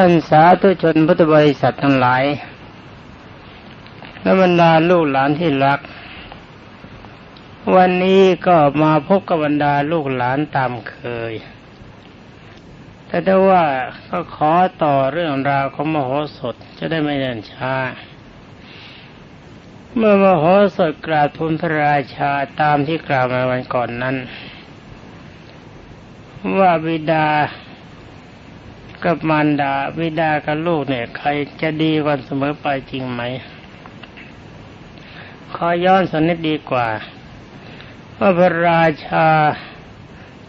ท่านสาธุชนพุทธบริษัททั้งหลายและบรรดาลูกหลานที่รัก วันนี้ก็มาพบกับบรรดาลูกหลานตามเคย แต่ถ้าว่าก็ขอต่อเรื่องราวของมโหสถจะได้ไม่เดินช้า เมื่อมโหสถกราบทูลพระราชาตามที่กล่าวมาวันก่อนนั้น ว่าบิดา กับมารดาบิดากับลูกเนี่ย ใครจะดีกว่าเสมอไปจริงไหม ขอย้อนสนิดดีกว่า ว่าพระราชา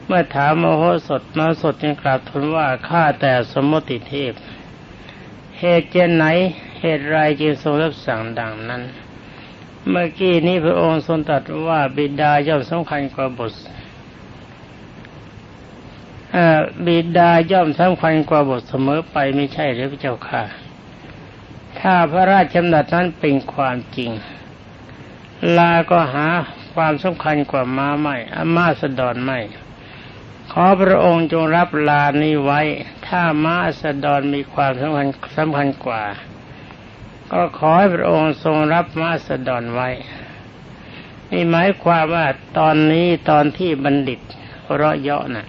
เมื่อถามมโหสถมโหสถจึงกราบทูลว่าข้าแต่สมมติเทพ เหตุเจนไหน เหตุไรจึงทรงรับสั่งดังนั้น เมื่อกี้นี้พระองค์ทรงตรัสว่าบิดาย่อมสำคัญกว่าบุตร บิดาย่อมสำคัญกว่าบทเสมอไปไม่ใช่หรือพระเจ้าค่ะ ถ้าพระราชดำรัสนั้นเป็นความจริง ลาก็หาความสำคัญกว่าม้าไม่อามาสดอนไม่ ขอพระองค์จงรับลานี้ไว้ ถ้าม้าสดอนมีความสำคัญสำคัญกว่า ก็ขอให้พระองค์ทรงรับม้าสดอนไว้นี่หมายความว่าตอนนี้ตอนที่บัณฑิตเราะเยาะนะ่ะ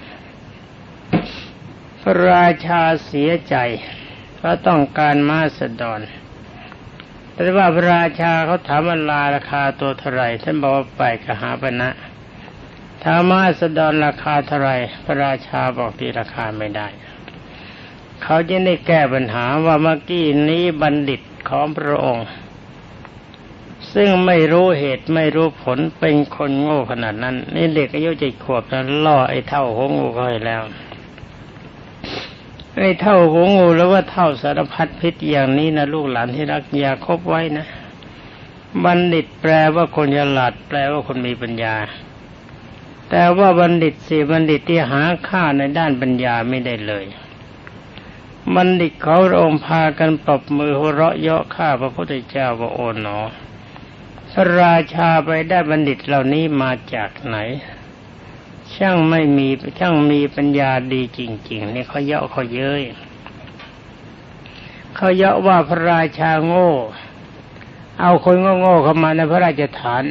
ระราชาเสียใจเพราะต้องการมาสดอนแต่ว่าพระราชาเขาถามว่าลาราคาตัวเท่าไรท่านบอกว่าไปกหาปณะถามมาสดอนราคาเท่าไรพระราชาบอกตีราคาไม่ได้ เขาจะได้แก้ปัญหาว่าเมื่อกี้นี้บัณฑิตของพระองค์ ซึ่งไม่รู้เหตุไม่รู้ผลเป็นคนโง่ขนาดนั้น นี่เด็กอายุเจ็ดขวบนั้นล่อไอ้เท่าหงงูเขาให้แล้ว ไอ้เท่าหัวงูแล้วว่าเท่าสารพัดพิษอย่างนี้นะลูกหลานที่รักอย่าคบไว้นะ บัณฑิตแปลว่าคนฉลาดแปลว่าคนมีปัญญา แต่ว่าบัณฑิตสี่บัณฑิตที่หาค่าในด้านปัญญาไม่ได้เลย บัณฑิตเขาองพากันปรบมือหัวเราะเยาะข้าพระพุทธเจ้าว่าโอ๋หนอพระราชาไปได้บัณฑิตเหล่านี้มาจากไหน ช่างไม่มีช่างมีปัญญาดีจริงๆนี่เขาเยาะเขาเย้ยเขาเยาะว่าพระราชาโง่ เอาคนโง่ๆเข้ามาในพระราชฐาน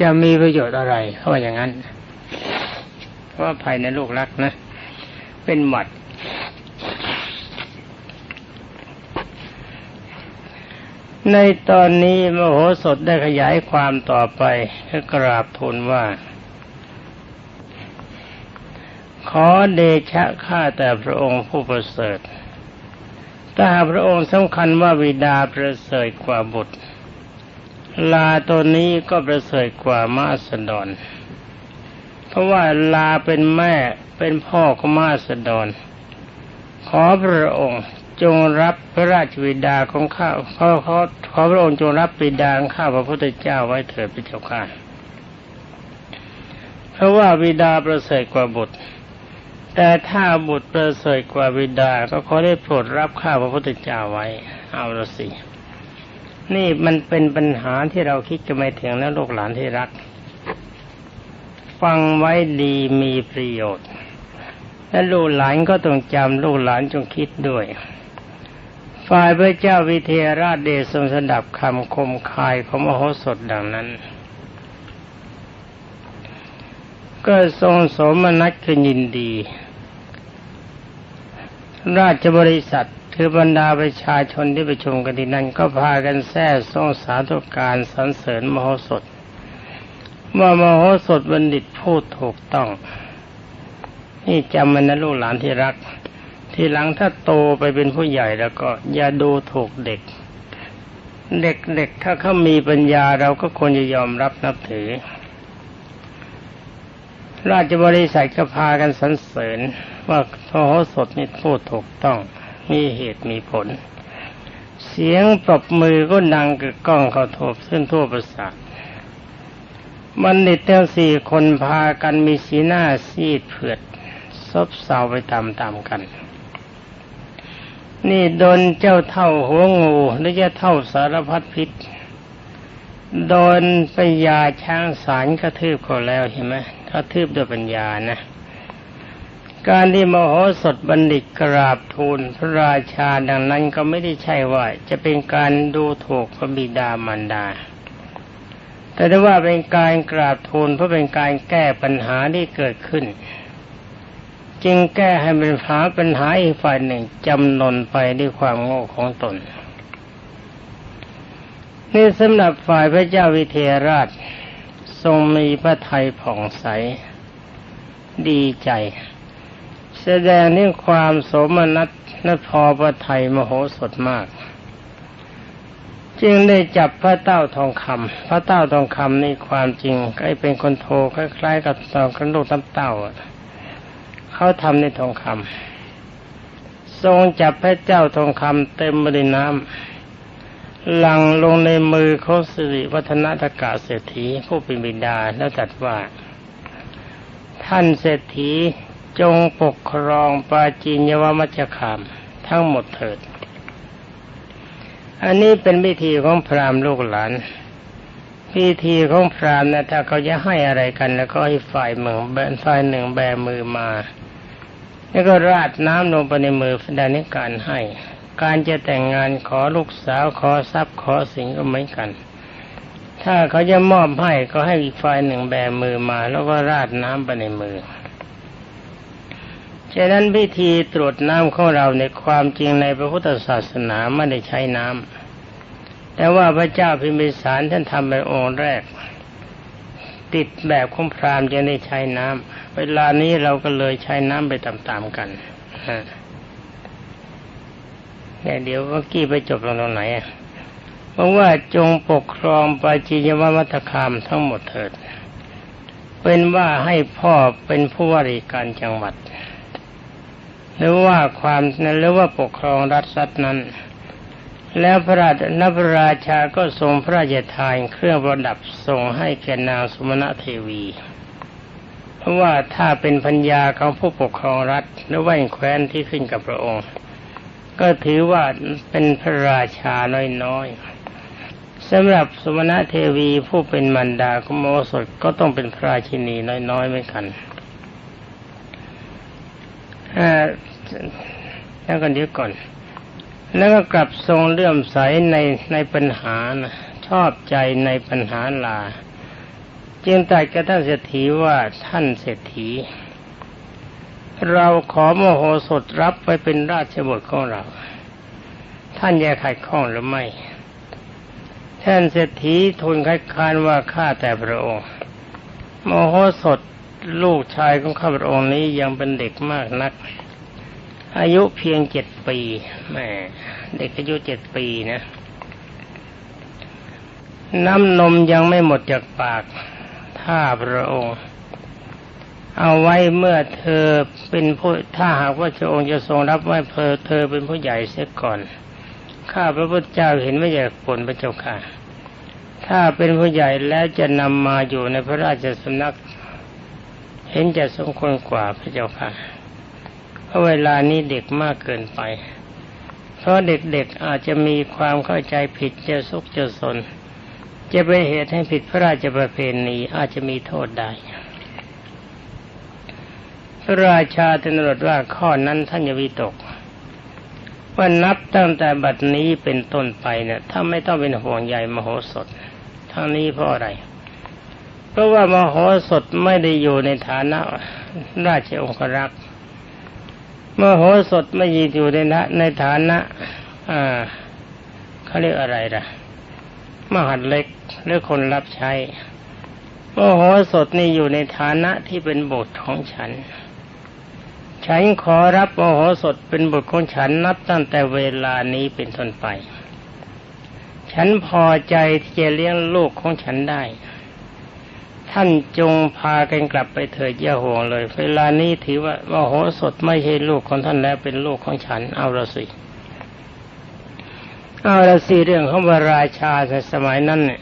จะมีประโยชน์อะไรเขาว่าอย่างนั้นเพราะภายในลูกรักนะ เป็นหมัดในตอนนี้มโหสถได้ขยายความต่อไปกราบทูลว่า ขอเดชะข้าแต่พระองค์ผู้ประเสริฐ ถ้าหากพระองค์สำคัญว่าวิดาประเสริฐกว่าบุตร ลาตัวนี้ก็ประเสริฐกว่ามาสดอนเพราะว่าลาเป็นแม่เป็นพ่อของมาสดอนขอพระองค์จงรับพระราชวิดาของข้าขอขอขอพระองค์จงรับบิดาของข้าพระพุทธเจ้าไว้เถิดพระเจ้าค่ะเพราะว่าวิดาประเสริฐกว่าบุตร แต่ถ้าบุตรประเสริฐกว่าบิดา ก็ขอได้โปรดรับข้าพระพุทธเจ้าไว้ เอาละสิ นี่มันเป็นปัญหาที่เราคิดกันไม่ถึงแล้วลูกหลานที่รัก ฟังไว้ดีมีประโยชน์ และลูกหลานก็ต้องจำลูกหลานจงคิดด้วย ฝ่ายพระเจ้าวิเทหราชเดชทรงสดับคำคมคายของมโหสถดังนั้น ก็ทรงสมนัตขึ้นยินดี ราชบริษัทคือบรรดาประชาชนที่ประชุมกันที่นั่นก็พากันแท้ทรงสาธุการสรรเสริญมโหสถ ว่ามโหสถบัณฑิตพูดถูกต้อง นี่จำมันนะลูกหลานที่รัก ทีหลังถ้าโตไปเป็นผู้ใหญ่แล้วก็ อย่าดูถูกเด็ก เด็กๆถ้าเขามีปัญญาเราก็ควรจะยอมรับนับถือ ราชบริษัทก็พากันสรรเสริญว่าพระโหสถนี่พูดถูกต้องมีเหตุมีผล เสียงปรบมือก็ดังกึกก้องเขาทบขึ้นทั่วประสาทมันดิตทั้งสี่คนพากันมีสีหน้าซีดเผือดซบเซาไปตามๆกัน นี่โดนเจ้าเท่าหัวงูหรือเจ้าเท่าสารพัดพิษ โดนปยาช้างสารกระทืบเขาแล้วเห็นไหม กระทืบด้วยปัญญานะ การที่มโหสถบัณฑิตกราบทูลพระราชาดังนั้นก็ไม่ได้ใช่ว่า จะเป็นการดูถูกพระบิดามารดา แต่ถ้ว่าเป็นการกราบทูลเพื่อเป็นการแก้ปัญหาที่เกิดขึ้น จึงแก้ให้เป็นหาปัญหาอีกฝ่ายหนึ่งจำนนไปด้วยความโง่ของตนนี่สำหรับฝ่ายพระเจ้าวิเทหราช ทรงมีพระทัยผ่องใส ดีใจ แสดงถึงความสมนัตและพอพระไทยมโหสถมาก จึงได้จับพระเต้าทองคำพระเต้าทองคำนี่ความจริงก็เป็นคนโทคล้ายๆกับตอนกระดูกน้ำเต้าเขาทำในทองคำทรงจับพระเจ้าทองคำเต็มไปด้วยน้ำ หลังลงในมือเขาสิริวัฒนตกาเศรษฐีผู้เป็นบิดาแล้วตรัดว่า ท่านเศรษฐีจงปกครองปาจีนยวมัจคามทั้งหมดเถิด อันนี้เป็นพิธีของพราหมณ์ลูกหลานพิธีของพราหมณ์นะถ้าเขาจะให้อะไรกัน แล้วก็ให้ฝ่ายเมืองแบนฝ่ายหนึ่งแบมือมา แล้วก็ราดน้ำลงไปในมือดงในการให้ การจะแต่งงานขอลูกสาวขอทรัพย์ขอสิ่งก็เหมือนกัน ถ้าเขาจะมอบให้ก็ให้อีกฝ่ายหนึ่งแบมือมา แล้วก็ราดน้ำไปในมือฉะนั้นพิธีตรวจน้ำของเราในความจริงในพระพุทธศาสนาไม่ได้ใช้น้ำแต่ว่าพระเจ้าพิมพิสารท่านทำเป็นองค์แรก ติดแบบของพราหมณ์จะได้ใช้น้ำเวลานี้เราก็เลยใช้น้ำไปตามๆกันฮะ เนี่ยเดี๋ยวเมื่อกี้ไปจบลงตรงไหนเพราะว่าจงปกครองปาจิยมมัตคามทั้งหมดเถิด เป็นว่าให้พ่อเป็นผู้ว่าราชการจังหวัด หรือว่าความหรือว่าปกครองรัฐสัตนั้น แล้วพระราชนพระราชาก็ทรงพระราชทานเครื่องประดับส่งให้แก่นางสุมณเทวีเพราะว่าถ้าเป็นพัญญาของผู้ปกครองรัฐหรือว่าแคว้นที่ขึ้นกับพระองค์ ก็ถือว่าเป็นพระราชาน้อยๆสำหรับสมณะเทวีผู้เป็นมันดาของโมสถก็ต้องเป็นพระราชินีน้อยๆเหมือนกันอ่าแล้วกันเดี๋ยวก่อน แล้วก็กลับทรงเลื่อมใสในในปัญหานะชอบใจในปัญหาลา จึงตรัสกับท่านเศรษฐีว่าท่านเศรษฐี เราขอมโหสถรับไปเป็นราชบุตรของเรา ท่านจะขัดข้องหรือไม่ ท่านเศรษฐีทูลคัดค้านว่าข้าแต่พระองค์มโหสถลูกชายของข้าพระองค์นี้ยังเป็นเด็กมากนัก อายุเพียงเจ็ดปีแม่เด็กอายุเจ็ดปีนะ น้ำนมยังไม่หมดจากปาก ถ้าพระองค์ เอาไว้เมื่อเธอเป็นผู้ถ้าหากว่าพระองค์จะทรงรับไว้เพอเธอเป็นผู้ใหญ่เสียก่อน ข้าพระพุทธเจ้าเห็นไม่อยากผลพระเจ้าค่ะ ถ้าเป็นผู้ใหญ่แล้วจะนำมาอยู่ในพระราชสำนัก เห็นจะสมควรกว่าพระเจ้าค่ะ เพราะเวลานี้เด็กมากเกินไป เพราะเด็กๆอาจจะมีความเข้าใจผิดจะซุกจะสน จะเป็นเหตุให้ผิดพระราชประเพณีอาจจะมีโทษได้ ระราชาตรัสว่าข้อนั้นท่านอย่าวิตก ว่านับตั้งแต่บัดนี้เป็นต้นไปเนี่ยถ้าไม่ต้องเป็นห่วงใยมโหสถ ทั้งนี้เพราะอะไร เพราะว่ามโหสถไม่ได้อยู่ในฐานะราชองครักษ์มโหสถไม่ยืนอยู่ในนะในฐานะอ่าเขาเรียกอะไรล่ะ มหัดเล็กหรือคนรับใช้มโหสถนี่อยู่ในฐานะที่เป็นบทของฉัน ฉันขอรับโมโหสถเป็นบทของฉันนับตั้งแต่เวลานี้เป็นต้นไป ฉันพอใจที่จะเลี้ยงลูกของฉันได้ ท่านจงพากันกลับไปเถิดอย่าห่วงเลย เวลานี้ถือว่ามโหสถไม่ใช่ลูกของท่านแล้วเป็นลูกของฉันเอาละสิเอาละสิเรื่องของพระราชาในสมัยนั้นเนี่ย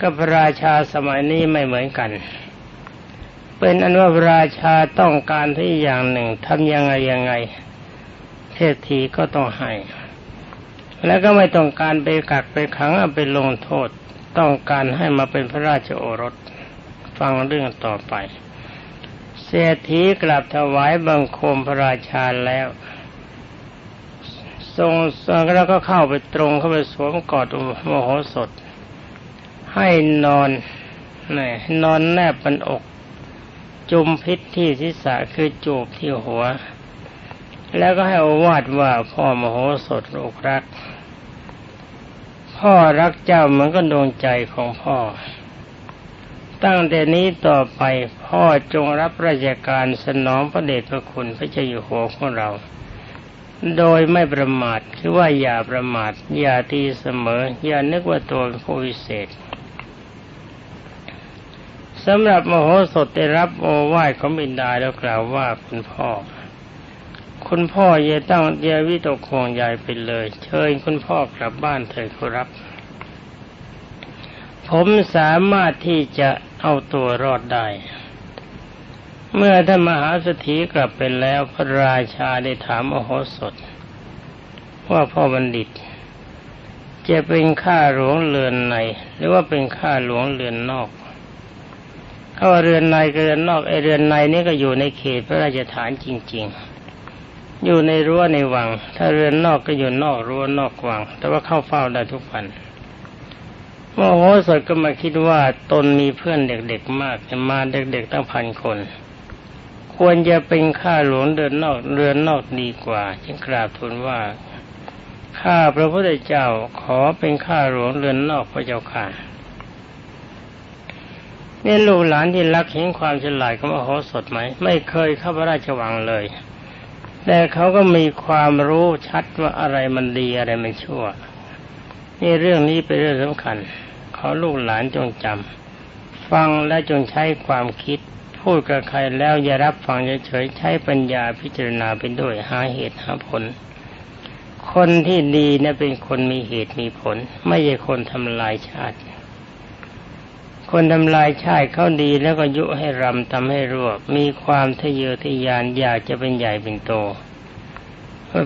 กับพระราชาสมัยนี้ไม่เหมือนกัน เป็นอันว่าราชาต้องการที่อย่างหนึ่งทำยังไงยังไงเทศทีก็ต้องให้ แล้วก็ไม่ต้องการไปกักไปขังเอาไปลงโทษ ต้องการให้มาเป็นพระราชโอรสฟังเรื่องต่อไป เศรษฐีกลับถวายบังคมพระราชาแล้ว ทรงแล้วก็เข้าไปตรงเข้าไปสวมกอดมโหสถให้นอนนี่นอนแนบบนอก จุมพิษที่ศีรษะคือจูบที่หัว แล้วก็ให้อวาดว่าพ่อมโหสถลูกรัก พ่อรักเจ้าเหมือนก็ดวงใจของพ่อ ตั้งแต่นี้ต่อไปพ่อจงรับราชการสนองพระเดชพระคุณพระเจ้าอยู่หัวของเรา โดยไม่ประมาทคือว่าอย่าประมาทอย่าตีเสมอ อย่านึกว่าตัวผู้วิเศษ สำหรับมโหสถได้รับโอวาทของบินดาแล้วกล่าวว่าคุณพ่อ คุณพ่ออย่าต้องอย่าวิตกห่วงใหญ่ไปเลย เชิญคุณพ่อกลับบ้านเถิดครับ ผมสามารถที่จะเอาตัวรอดได้ เมื่อท่านมหาสถีกลับไปแล้วพระราชาได้ถามมโหสถ ว่าพ่อบัณฑิต จะเป็นข้าหลวงเรือนใน หรือว่าเป็นข้าหลวงเรือนนอก ถ้าเรือนในกับเรือนนอกไอเรือนในนี่ก็อยู่ในเขตพระราชฐานจริง ๆ อยู่ในรั้วในวัง ถ้าเรือนนอกก็อยู่นอกรั้วนอกวัง แต่ว่าเข้าเฝ้าได้ทุกวันโมโหสดก็มาคิดว่าตนมีเพื่อนเด็กๆมากมาเด็กๆตั้งพันคน ควรจะเป็นข้าหลวงเดินนอกเรือนนอกดีกว่าจึงกราบทูลว่าข้าพระพุทธเจ้าขอเป็นข้าหลวงเรือนนอกพระเจ้าค่ะ นี่ลูกหลานที่รักเห็นความฉลาดของมโหสถไหม ไม่เคยเข้าพระราชวังเลย แต่เขาก็มีความรู้ชัดว่าอะไรมันดีอะไรมันชั่ว นี่เรื่องนี้เป็นเรื่องสำคัญ ขอลูกหลานจงจำฟังและจงใช้ความคิด พูดกับใครแล้วอย่ารับฟังเฉยๆใช้ปัญญาพิจารณาไปด้วยหาเหตุหาผล คนที่ดีนะเป็นคนมีเหตุมีผล ไม่ใช่คนทำลายชาติ คนทำลายชาติเขาดีแล้วก็ยุให้รำทำให้รั่วมีความทะเยอทะยานอยากจะเป็นใหญ่เป็นโต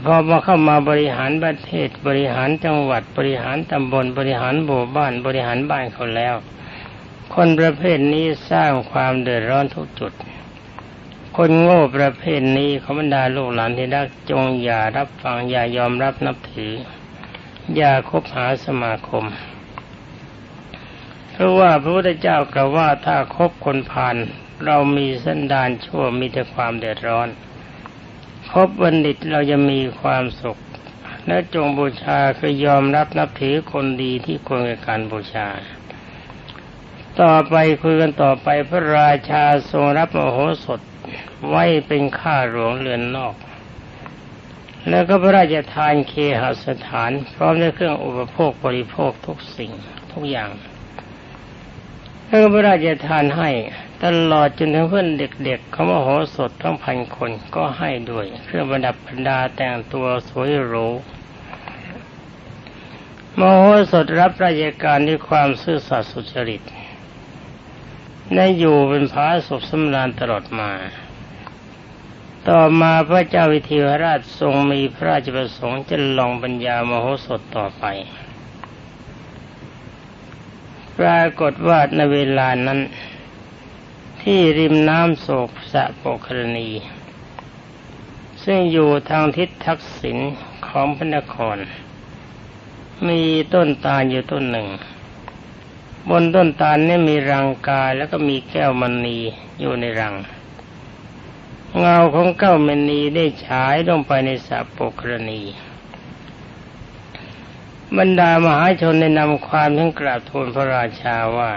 พอมาเข้ามาบริหารประเทศบริหารจังหวัดบริหารตำบลบริหารหมู่บ้านบริหารบ้านเขาแล้ว คนประเภทนี้สร้างความเดือดร้อนทุกจุด คนโง่ประเภทนี้เขาบรรดาลูกหลานที่รักจงอย่ารับฟังอย่ายอมรับนับถือ อย่าคบหาสมาคม เพราะว่าพระพุทธเจ้ากล่าวว่าถ้าคบคนผ่าน เรามีสันดานชั่วมีแต่ความเดือดร้อน คบบัณฑิตเราจะมีความสุข และจงบูชาคือยอมรับนับถือคนดีที่ควรกับการบูชา ต่อไปคุยกันต่อไปพระราชาทรงรับมโหสถไว้เป็นข้าหลวงเรือนนอกแล้วก็พระราชทานเคหสถาน พร้อมด้วยเครื่องอุปโภคบริโภคทุกสิ่งทุกอย่าง ท่านพระราชทานให้ตลอดจนถึงเพื่อนเด็กๆเขามาโหสดทั้งพันคนก็ให้ด้วย เครื่องประดับบรรดาแต่งตัวสวยหรูมโหสถรับราชการด้วยความซื่อสัตย์สุจริตในอยู่เป็นพระศพสำราญตลอดมา ต่อมาพระเจ้าวิเทหราชทรงมีพระราชประสงค์จะลองปัญญามโหสถต่อไป ปรากฏว่าในเวลานั้น ที่ริมน้ำโศกสะโปครณี ซึ่งอยู่ทางทิศทักษิณของพระนคร มีต้นตาลอยู่ต้นหนึ่ง บนต้นตาลนี่มีรังกายแล้วก็มีแก้วมณีอยู่ในรัง เงาของแก้วมณีได้ฉายลงไปในสะโปครณี บรรดามหาชนได้นำความทั้งกราบทูลพระราชาว่า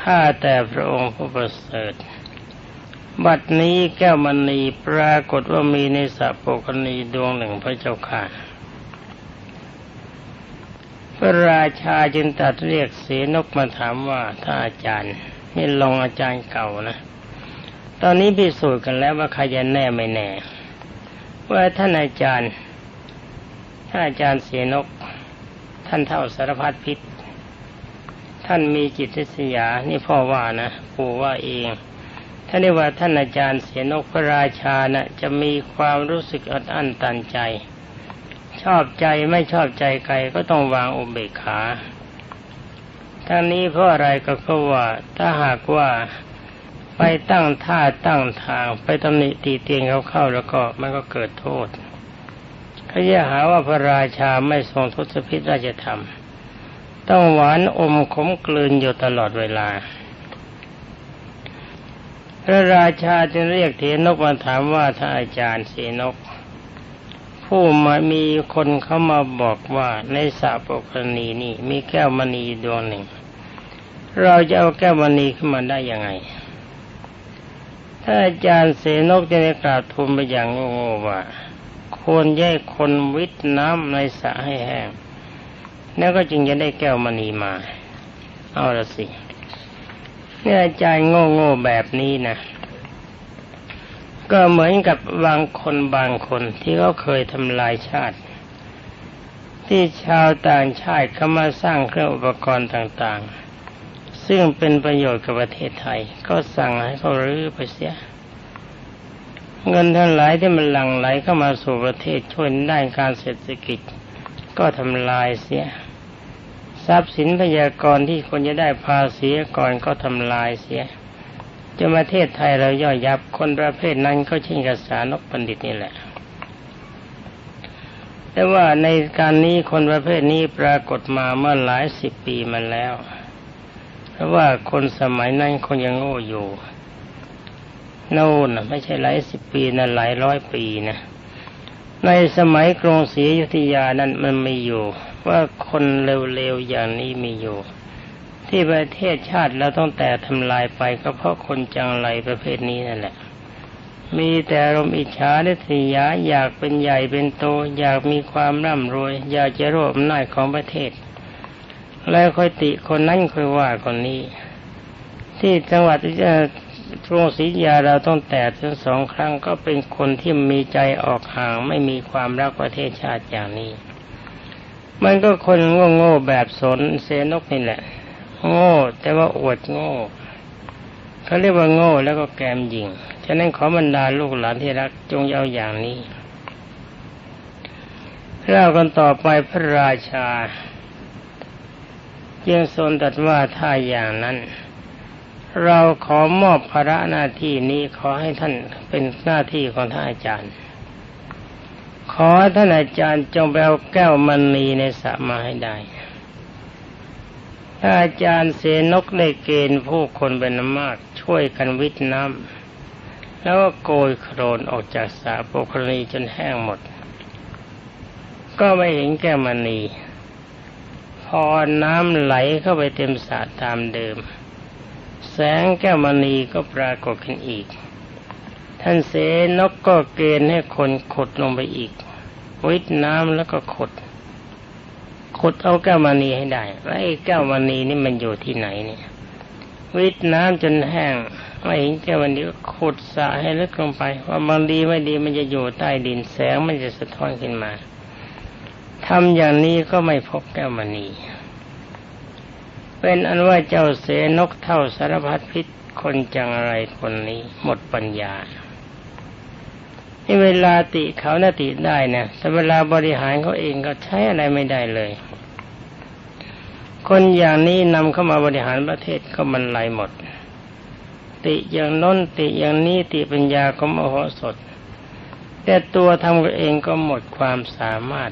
ข้าแต่พระองค์ผู้ประเสริฐ บัดนี้แก้วมณีปรากฏว่ามีในสัพโปกณีดวงหนึ่งพระเจ้าค่ะ พระราชาจึงตัดเรียกเสนกมาถามว่าถ้าอาจารย์นี่ลองอาจารย์เก่านะ ตอนนี้พิสูจน์กันแล้วว่าใครจะแน่ไม่แน่ ว่าท่านอาจารย์ ท่านอาจารย์เสียนก ท่านเท่าสารพัดพิษ ท่านมีจิตทิษยา นี่พ่อว่านะปู่ว่าเองท่านเรียกว่าท่านอาจารย์เสียนกพระราชานะจะมีความรู้สึกอัดอั้นตันใจ ชอบใจไม่ชอบใจใครก็ต้องวางอุเบกขาทั้งนี้เพราะอะไรก็เพราะว่าถ้าหากว่าไปตั้งท่าตั้งทางไปตำหนิตีเตียงเขาเข้าแล้วก็มันก็เกิดโทษ เขาจะหาว่าพระราชาไม่ทรงทศพิธราชธรรม ต้องหวานอมขมกลืนอยู่ตลอดเวลา พระราชาจึงเรียกเทนกมาถามว่าท่านอาจารย์เสนก ผู้มามีคนเขามาบอกว่าในสระปกรณีนี่มีแก้วมณีดวงหนึ่ง เราจะเอาแก้วมณีขึ้นมาได้ยังไงถ้าอาจารย์เสนกจะได้กราบทูลไปอย่างโง่ๆว่า ควรแยกคนวิทน้ำในสระให้แห้งแล้วก็จึงจะได้แก้วมณีมา เอาละสิเนี่ยอาจารย์โง่ๆแบบนี้นะก็เหมือนกับบางคนบางคนที่เขาเคยทำลายชาติ ที่ชาวต่างชาติเขามาสร้างเครื่องอุปกรณ์ต่างๆ ซึ่งเป็นประโยชน์กับประเทศไทย ก็สั่งให้เขารื้อไปเสีย เงินทั้งหลายที่มันหลั่งไหลเข้ามาสู่ประเทศช่วยด้านการเศรษฐกิจ ก็ทำลายเสีย ทรัพย์สินพยากรที่คนจะได้ภาษีก่อนก็ทำลายเสียจนประเทศไทยเราย่อยยับคนประเภทนั้นก็เช่นกับสารนกบัณฑิตนี่แหละ แต่ว่าในการนี้คนประเภทนี้ปรากฏมาเมื่อหลายสิบปีมาแล้ว เพราะว่าคนสมัยนั้นคนยังโง่อยู่ โน่นไม่ใช่หลายสิบปีนะหลายร้อยปีนะในสมัยกรุงศรีอยุธยานั้นมันมีอยู่ ว่าคนเร็วๆอย่างนี้มีอยู่ ที่ประเทศชาติเราต้องแต่ทำลายไปก็เพราะคนจังไรประเภทนี้นั่นแหละ มีแต่อารมณ์อิจฉาและทิยาอยากเป็นใหญ่เป็นโต อยากมีความร่ำรวย อยากจะรวบอำนาจของประเทศ แล้วค่อยติคนนั้นค่อยว่าคนนี้ ที่จังหวัด กรุงศรีอยุธยาเราต้องแต่ถึงสองครั้งก็เป็นคนที่มีใจออกห่าง ไม่มีความรักประเทศชาติอย่างนี้ มันก็คนโง่ๆแบบสนเซนกนี่แหละ โง่แต่ว่าอวดโง่เขาเรียกว่าโง่แล้วก็แกมยิงฉะนั้นขอบรรดาลูกหลานที่รักจงเอาอย่างนี้เล่ากันต่อไปพระราชายังทรงตรัสว่าถ้าอย่างนั้น เราขอมอบภาระหน้าที่นี้ขอให้ท่านเป็นหน้าที่ของท่านอาจารย์ ขอท่านอาจารย์จงไปเอาแก้วมณีในสระมาให้ได้ ถ้าอาจารย์เสนกได้เกณฑ์ผู้คนเป็นมาก ช่วยกันวิทน้ำแล้วก็โกยโครนออกจากสระปกรณีจนแห้งหมด ก็ไม่เห็นแก้วมณี พอน้ำไหลเข้าไปเต็มสระตามเดิม แสงแก้วมณีก็ปรากฏขึ้นอีก ท่านเสนกก็เกณฑ์ให้คนขุดลงไปอีก วิทน้ำแล้วก็ขุด ขุดเอาแก้วมณีให้ได้ว่าไอ้แก้วมณีนี่มันอยู่ที่ไหนเนี่ย วิทน้ำจนแห้งไม่เห็นแก้วมณีก็ขุดสะให้ลึกลงไป ว่าบางดีไม่ดีมันจะอยู่ใต้ดินแสงมันจะสะท้อนขึ้นมาทำอย่างนี้ก็ไม่พบแก้วมณี เป็นอันว่าเจ้าเสนกเท่าสารพัดพิษคนจังไรคนนี้หมดปัญญานี่เวลาติเขาน่าติได้นะแต่เวลาบริหารเขาเองก็ใช้อะไรไม่ได้เลย คนอย่างนี้นำเข้ามาบริหารประเทศก็มันไหลหมด ติอย่างน้นติอย่างนี้ติปัญญาก็มโหสถ แต่ตัวทำเองก็หมดความสามารถ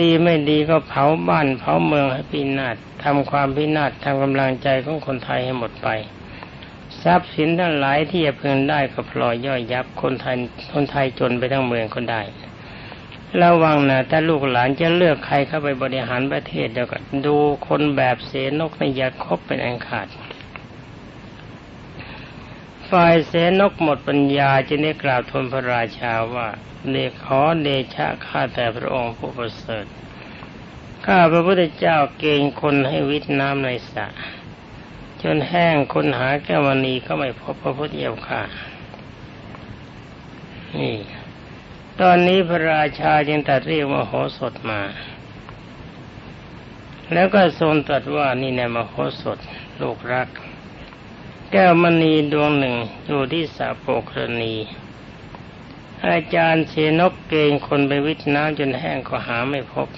ดีไม่ดีก็เผาบ้านเผาเมืองให้พินาศทำความพินาศทำกำลังใจของคนไทยให้หมดไป ทรัพย์สินทั้งหลายที่จะพึงได้ก็พลอยย่อยยับคนไทยคนไทยจนไปทั้งเมืองคนได้ระวังนะถ้าลูกหลานจะเลือกใครเข้าไปบริหารประเทศเดี๋ยวก็ดูคนแบบเสนกในยาคบเป็นอันขาด ฝ่ายเสนกหมดปัญญาจึงได้กล่าวทูลพระราชาว่า เดขอเดชะข้าแต่พระองค์ผู้ประเสริฐข้าพระพุทธเจ้าเกณฑ์คนให้วิทน้ำในสระจนแห้งคนหาแก้วมณีก็ไม่พบพระพุทธเจ้าค่ะนี่ตอนนี้พระราชาจึงตรัสเรียกมโหสถมา แล้วก็ทรงตรัสว่านี่แนมโหสถลูกรัก แก้วมณีดวงหนึ่งอยู่ที่สาโปกรณี อาจารย์เชนกเกณฑ์คนไปวิทน้ำจนแห้งก็หาไม่พบ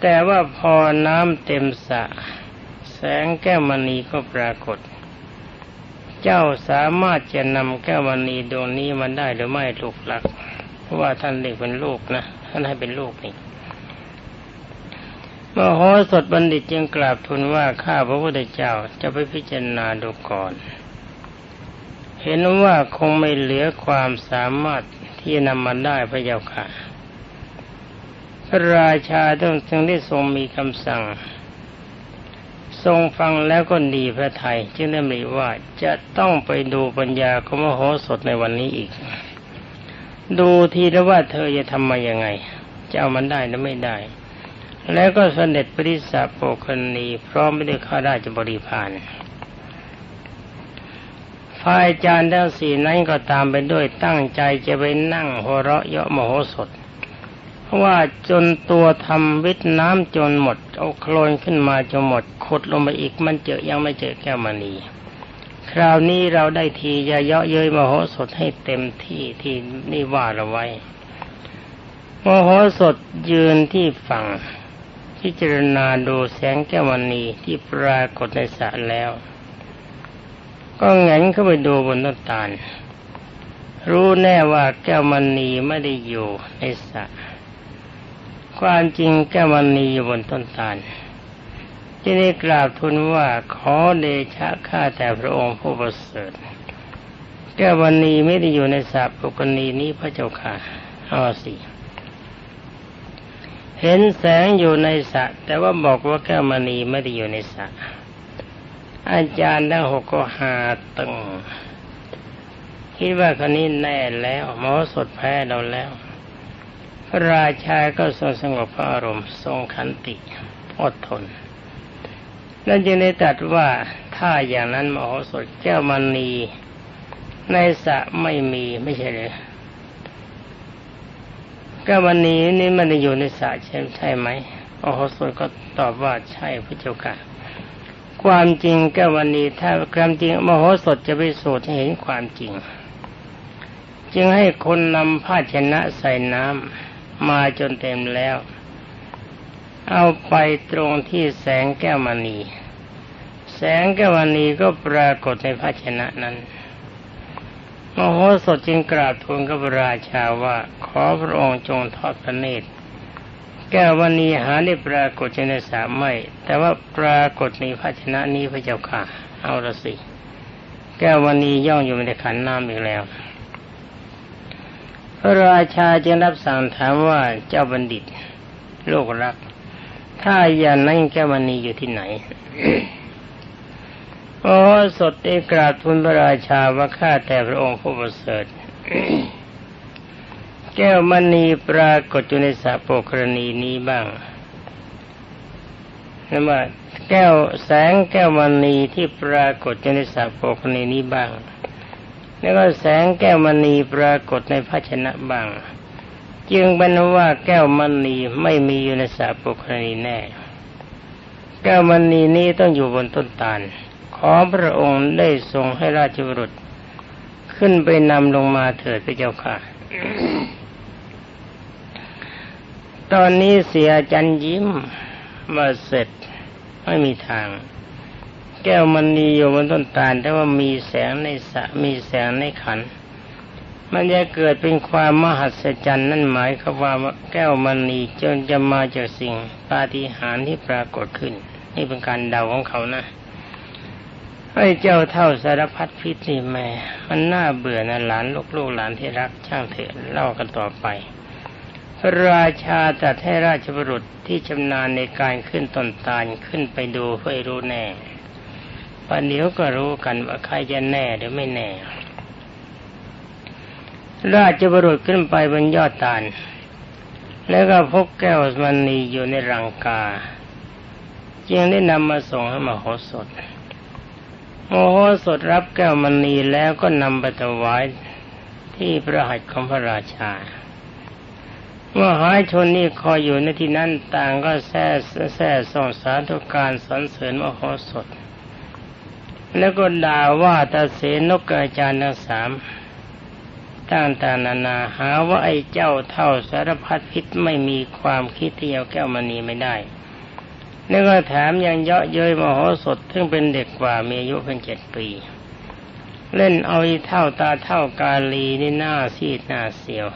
แต่ว่าพอน้ำเต็มสระแสงแก้วมณีก็ปรากฏ เจ้าสามารถจะนำแก้วมณีดวงนี้มันได้หรือไม่ลูกหลัก เพราะว่าท่านเรียกเป็นลูกนะ ท่านให้เป็นลูกนี่มโหสถบัณฑิตจึงกราบทูลว่าข้าพระพุทธเจ้าจะไปพิจารณาดูก่อน เห็นว่าคงไม่เหลือความสามารถที่นำมาได้พระเจ้าค่ะ พระราชาต้องจึงได้ทรงมีคำสั่ง ทรงฟังแล้วก็ดีพระไทยจึงได้มีว่าจะต้องไปดูปัญญาของมโหสถในวันนี้อีก ดูทีแล้วว่าเธอจะทำมายังไง จะเอามันได้หรือไม่ได้ แล้วก็เสด็จปริสาโปคณีพร้อมไม่ได้ข้าราชบริพาร ฝ่ายจารย์ทั้งสี่นั้นก็ตามไปด้วยตั้งใจจะไปนั่งหัวเราะเยาะโมโหสถเพราะว่าจนตัวทำวิทน้ำจนหมด เอาโคลนขึ้นมาจนหมดขุดลงไปอีกมันเจอยังไม่เจอแก้วมณีคราวนี้เราได้ทีจะเยาะเย้ยมโหสถให้เต็มที่ที่นี่ว่าเราไว้มโหสถยืนที่ฝั่งพิจารณาดูแสงแก้วมณีที่ปรากฏในสระแล้ว ก็แงนเข้าไปดูบนต้นตาล รู้แน่ว่าแก้วมณีไม่ได้อยู่ในสระความจริงแก้วมณีอยู่บนต้นตาล ที่ได้กราบทูลว่าขอเดชะข้าแต่พระองค์ผู้ประเสริฐแก้วมณีไม่ได้อยู่ในสระปุกณีนี้พระเจ้าค่ะเอาสิเห็นแสงอยู่ในสระแต่ว่าบอกว่าแก้วมณีไม่ได้อยู่ในสระ อาจารย์ทั้งหกก็หาตึงคิดว่าคนนี้แน่แล้วหมอสดแพ้เราแล้ว พระราชาก็ทรงสงบพระอารมณ์ทรงขันติอดทนนั่นจึงได้ตรัสว่าถ้าอย่างนั้นมโหสถแก้วมณีในสระไม่มีไม่ใช่เลยแก้วมณีนี่มันอยู่ในสระใช่ใช่ไหมมโหสถก็ตอบว่าใช่พระเจ้าค่ะ ความจริงแก้วมณีถ้าความจริงมโหสถจะไปสูตรให้เห็นความจริง จึงให้คนนำภาชนะใส่น้ำมาจนเต็มแล้ว เอาไปตรงที่แสงแก้วมณี แสงแก้วมณีก็ปรากฏในภาชนะนั้นมโหสถจึงกราบทูลกับราชาว่าขอพระองค์จงทอดพระเนตร แก้วมณีหาได้ปรากฏในสามไม่ แต่ว่าปรากฏในภาชนะนี้พระเจ้าค่ะ เอาละสิ แก้วมณีย่องอยู่ในขันน้ำอีกแล้ว พระราชาจึงรับสั่งถามว่าเจ้าบัณฑิต โลกรัก ถ้าอย่างนั้นแก้วมณีอยู่ที่ไหนโอ้สดได้กราบทูลพระราชาว่าข้าแต่พระองค์ผู้ประเสริฐ แก้วมณีปรากฏอยู่ในสระโปกรณีนี้บ้างนั่นว่าแก้วแสงแก้วมณีที่ปรากฏอยู่ในสระโปกรณีนี้บ้าง แล้วก็แสงแก้วมณีปรากฏในภาชนะบ้าง จึงเป็นว่าแก้วมณีไม่มีอยู่ในสระโปกรณีแน่ แก้วมณีนี้ต้องอยู่บนต้นตาล ขอพระองค์ได้ทรงให้ราชบุรุษ ขึ้นไปนำลงมาเถิดพระเจ้าค่ะ ตอนนี้เสียจันยิ้มมาเสร็จไม่มีทาง แก้วมันนีอยู่บนต้นตาล แต่ว่ามีแสงในสะมีแสงในขัน มันจะเกิดเป็นความมหัศจรรย์นั่นหมายความว่าแก้วมันนีจนจะมาจากสิ่งปาฏิหาริย์ที่ปรากฏขึ้น นี่เป็นการเดาของเขานะไอ้เจ้าเท่าสารพัดพิษนี่แม่ มันน่าเบื่อนะหลานลูกลูกหลานที่รักช่างเถอะเล่ากันต่อไป ราชาตรัสให้ราชบุรุษที่ชำนาญในการขึ้นต้นตาลขึ้นไปดูเพื่อรู้แน่ปันเดี๋ยวก็รู้กันว่าใครจะแน่หรือไม่แน่ ราชบุรุษขึ้นไปบนยอดตาล แล้วก็พบแก้วมณีอยู่ในรังกา จึงได้นำมาส่งให้มโหสถโมโหสถรับแก้วมณีแล้วก็นำไปถวายที่พระหัตถ์ของพระราชา มื่อหายชนนี่คอยอยู่ในที่นั้นต่างก็แซ่แซ่ส่งสาธุการสรรเสริญมโหสถ แล้วก็ด่าว่าตาเสนกอาจารย์ทั้งสามต่างต่างนานาหาว่าไอ้เจ้าเท่าสารพัดพิษไม่มีความคิดที่เอาแก้วมณีไม่ได้ แล้วก็แถมยังเยาะเย้ยมโหสถซึ่งเป็นเด็กกว่ามีอายุเพียงเจ็ดปี เล่นเอาอีเท่าตาเท่ากาลีนี่หน้าซีดหน้าเสียว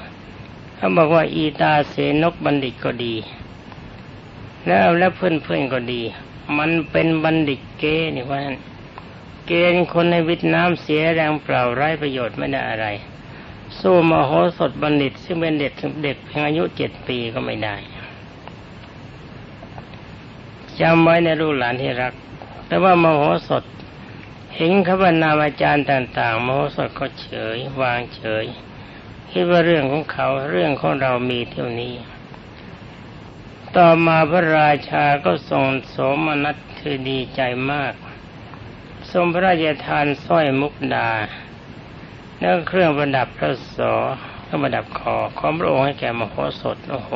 เขาบอกว่าอีตาเสนกบัณฑิตก็ดี แล้วแล้วเพื่อนเพื่อนก็ดี มันเป็นบัณฑิตเกนี่ว่าเกณฑ์คนในวิทน้ำเสียแรงเปล่าไร้ประโยชน์ไม่ได้อะไร สู้มโหสถบัณฑิต ซึ่งเป็นเด็กเด็กเพียงอายุเจ็ดปีก็ไม่ได้จำไว้ในลูกหลานที่รัก แต่ว่ามโหสถเห็นขบรรณาอาจารย์ต่าง ๆ มโหสถก็เฉย วางเฉย คิดว่าเรื่องของเขาเรื่องของเรามีเท่านี้ ต่อมาพระราชาก็ทรงสมนัสคือดีใจมาก ทรงพระราชทานสร้อยมุกดาแล้วเครื่องประดับพระสอเครื่องประดับคอของพระองค์ให้แก่มโหสถโอ้โห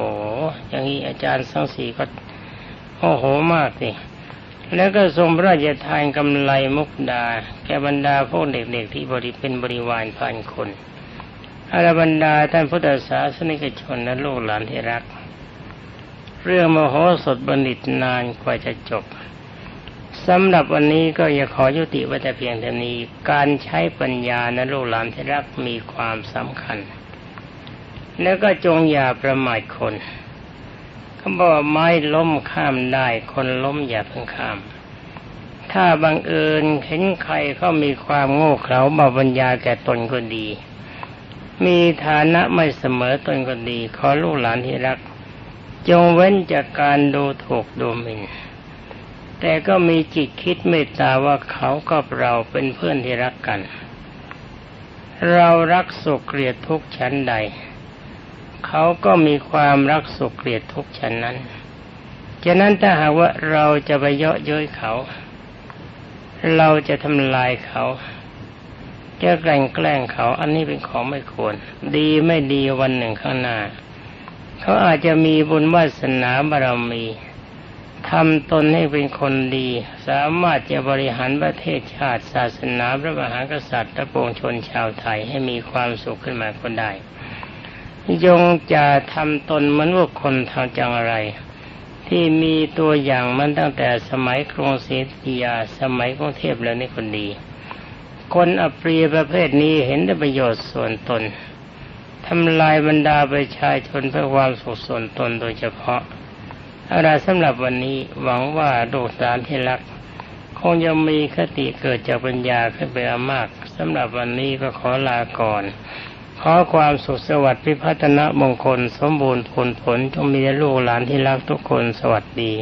อย่างนี้อาจารย์ทั้งสี่ก็โอ้โหมากสิแล้วก็ทรงพระราชทานกำไลมุกดา แก่บรรดาพวกเด็กๆที่บริเป็นบริวารพันคน อารบรรดาท่านพุทธศาสนิกชนและลูกหลานที่รัก เรื่องมโหสถบัณฑิตนานกว่าจะจบสำหรับวันนี้ก็อย่าขอยุติไว้แต่เพียงเท่านี้การใช้ปัญญาในลูกหลานที่รักมีความสำคัญ แล้วก็จงอย่าประมาทคนเขาบอกว่าไม้ล้มข้ามได้คนล้มอย่าเพิ่งข้าม ถ้าบังเอิญเห็นใครเขามีความโง่เขลามาปัญญาแก่ตนก็ดี มีฐานะไม่เสมอตนก็ดี ขอลูกหลานที่รัก จงเว้นจากการดูถูกดูหมิ่น แต่ก็มีจิตคิดเมตตาว่าเขากับเราเป็นเพื่อนที่รักกัน เรารักสุขเกลียดทุกข์ชั้นใด เขาก็มีความรักสุขเกลียดทุกข์ชั้นนั้นฉะนั้นถ้าหากว่าเราจะไปเยาะเย้ยเขา เราจะทำลายเขา จะแกล้งแกล้งเขา อันนี้เป็นของไม่ควร ดีไม่ดีวันหนึ่งข้างหน้า เขาอาจจะมีบุญวาสนาบารมีทำตนให้เป็นคนดี สามารถจะบริหารประเทศชาติศาสนาพระมหากษัตริย์และปวงชนชาวไทยให้มีความสุขขึ้นมาคนได้ ยงจะทำตนเหมือนว่าคนทำจังอะไร ที่มีตัวอย่างมันตั้งแต่สมัยกรุงศรีอยุธยาสมัยกรุงเทพแล้วนี่คนดี คนอปรีประเภทนี้เห็นได้ประโยชน์ส่วนตนทำลายบรรดาประชาชนเพื่อความสุขส่วนตนโดยเฉพาะอะไรสำหรับวันนี้หวังว่าลูกหลานที่รัก คงจะมีคติเกิดจากปัญญาขึ้นไปมากสำหรับวันนี้ก็ขอลาก่อน ขอความสุขสวัสดิ์พิพัฒนมงคล สมบูรณ์ผลผลจงมีลูกหลานที่รักทุกคนสวัสดี